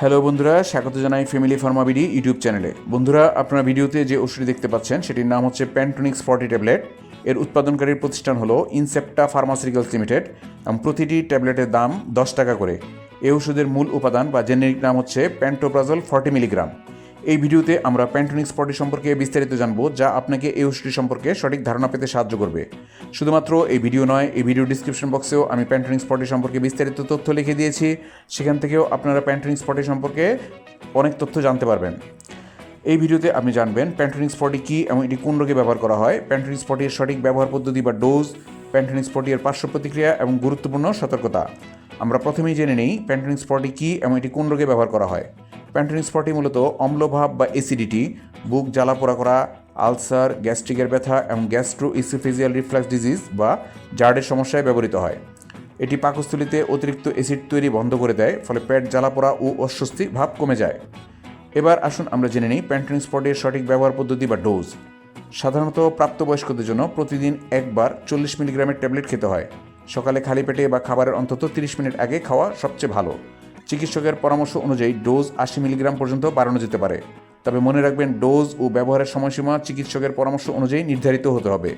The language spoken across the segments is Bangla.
হ্যালো বন্ধুরা, স্বাগত জানাই ফ্যামিলি ফার্মাবিডি ইউটিউব চ্যানেলে বন্ধুরা, আপনারা ভিডিওতে যে ওষুধটি দেখতে পাচ্ছেন, সেটির নাম হচ্ছে প্যান্টোনিক্স ফর্টি ট্যাবলেট এর উৎপাদনকারীর প্রতিষ্ঠান হলো ইনসেপ্টা ফার্মাসিউটিক্যালস লিমিটেড প্রতিটি ট্যাবলেটের দাম দশ টাকা করে। এই ওষুধের মূল উপাদান বা জেনেরিক নাম হচ্ছে প্যান্টোপ্রাজল ফর্টি মিলিগ্রাম এই ভিডিওতে আমরা প্যান্টোনিক্স ফর্টি সম্পর্কে বিস্তারিত জানব, যা আপনাকে এই ওষুধটি সম্পর্কে সঠিক ধারণা পেতে সাহায্য করবে। শুধুমাত্র এই ভিডিও নয়, এই ভিডিও ডিসক্রিপশন বক্সেও আমি প্যান্টোনিক্স ফর্টি সম্পর্কে বিস্তারিত তথ্য লিখে দিয়েছি। সেখান থেকেও আপনারা প্যান্টোনিক্স ফর্টি সম্পর্কে অনেক তথ্য জানতে পারবেন। এই ভিডিওতে আপনি জানবেন প্যান্টোনিক্স ফর্টি কী এবং এটি কোন রোগে ব্যবহার করা হয়। প্যান্টোনিক্স ফর্টির সঠিক ব্যবহার পদ্ধতি বা ডোজ প্যান্টোনিক্স ফর্টি এর পার্শ্ব প্রতিক্রিয়া এবং গুরুত্বপূর্ণ সতর্কতা। আমরা প্রথমেই জেনে নেই প্যান্টোনিক্স ফর্টি কী এবং এটি কোন রোগে ব্যবহার করা হয়। প্যান্টোনিক্স ফর্টি মূলত অম্লভাব বা এসিডিটি বুক জ্বালা পোড়া করা, আলসার, গ্যাস্ট্রিকের ব্যথা এবং গ্যাস্ট্রো ইসোফেজিয়াল রিফ্লাক্স ডিজিজ বা জার্ডের সমস্যায় ব্যবহৃত হয়। এটি পাকস্থলিতে অতিরিক্ত অ্যাসিড তৈরি বন্ধ করে দেয়, ফলে পেট জ্বালা পোড়া ও অস্বস্তি ভাব কমে যায়। এবার আসুন আমরা জেনে নিই প্যান্টোনিক স্পটের সঠিক ব্যবহার পদ্ধতি বা ডোজ। সাধারণত প্রাপ্তবয়স্কদের জন্য প্রতিদিন একবার চল্লিশ মিলিগ্রামের ট্যাবলেট খেতে হয়। সকালে খালি পেটে বা খাবারের অন্তত তিরিশ মিনিট আগে খাওয়া সবচেয়ে ভালো। চিকিৎসকের পরামর্শ অনুযায়ী ডোজ আশি মিলিগ্রাম পর্যন্ত বাড়ানো যেতে পারে। তবে মনে রাখবেন, ডোজ ও ব্যবহারের সময়সীমা চিকিৎসকের পরামর্শ অনুযায়ী নির্ধারিত হতে হবে।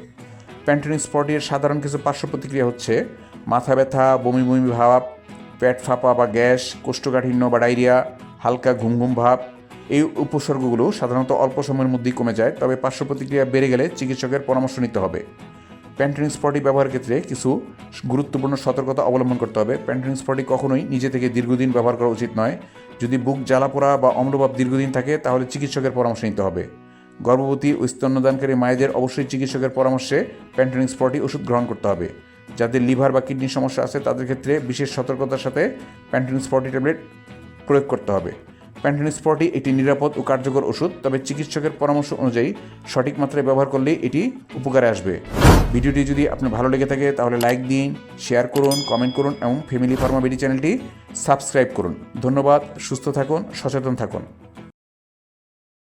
প্যান্টনিক স্পটের সাধারণ কিছু পার্শ্ব প্রতিক্রিয়া হচ্ছে, মাথা ব্যথা, বমি বমি ভাব, পেট ফাঁপা বা গ্যাস, কোষ্ঠকাঠিন্য বা ডায়রিয়া, হালকা ঘুম ঘুম ভাব। এই উপসর্গগুলো সাধারণত অল্প সময়ের মধ্যেই কমে যায়, তবে পার্শ্ব প্রতিক্রিয়া বেড়ে গেলে চিকিৎসকের পরামর্শ নিতে হবে। প্যান্টোনিক স্পটি ব্যবহারের ক্ষেত্রে কিছু গুরুত্বপূর্ণ সতর্কতা অবলম্বন করতে হবে। প্যান্টোনিক স্পটি কখনোই নিজে থেকে দীর্ঘদিন ব্যবহার করা উচিত নয়। যদি বুক জ্বালা পোড়া বা অম্লভাব দীর্ঘদিন থাকে, তাহলে চিকিৎসকের পরামর্শ নিতে হবে। গর্ভবতী ও স্তন্যদানকারী মায়েদের অবশ্যই চিকিৎসকের পরামর্শে প্যান্টোনিক স্পটি ওষুধ গ্রহণ করতে হবে। যাদের লিভার বা কিডনির সমস্যা আছে, তাদের ক্ষেত্রে বিশেষ সতর্কতার সাথে প্যান্টোনিক স্পটি ট্যাবলেট প্রয়োগ করতে হবে। প্যান্টোনিক স্পটি একটি নিরাপদ ও কার্যকর ওষুধ, তবে চিকিৎসকের পরামর্শ অনুযায়ী সঠিক মাত্রায় ব্যবহার করলেই এটি উপকারে আসবে। ভিডিওটি যদি আপনার ভালো লেগে থাকে, তাহলে লাইক দিন শেয়ার করুন কমেন্ট করুন, এবং ফ্যামিলি ফার্মা বিডি চ্যানেলটি সাবস্ক্রাইব করুন। ধন্যবাদ, সুস্থ থাকুন, সচেতন থাকুন।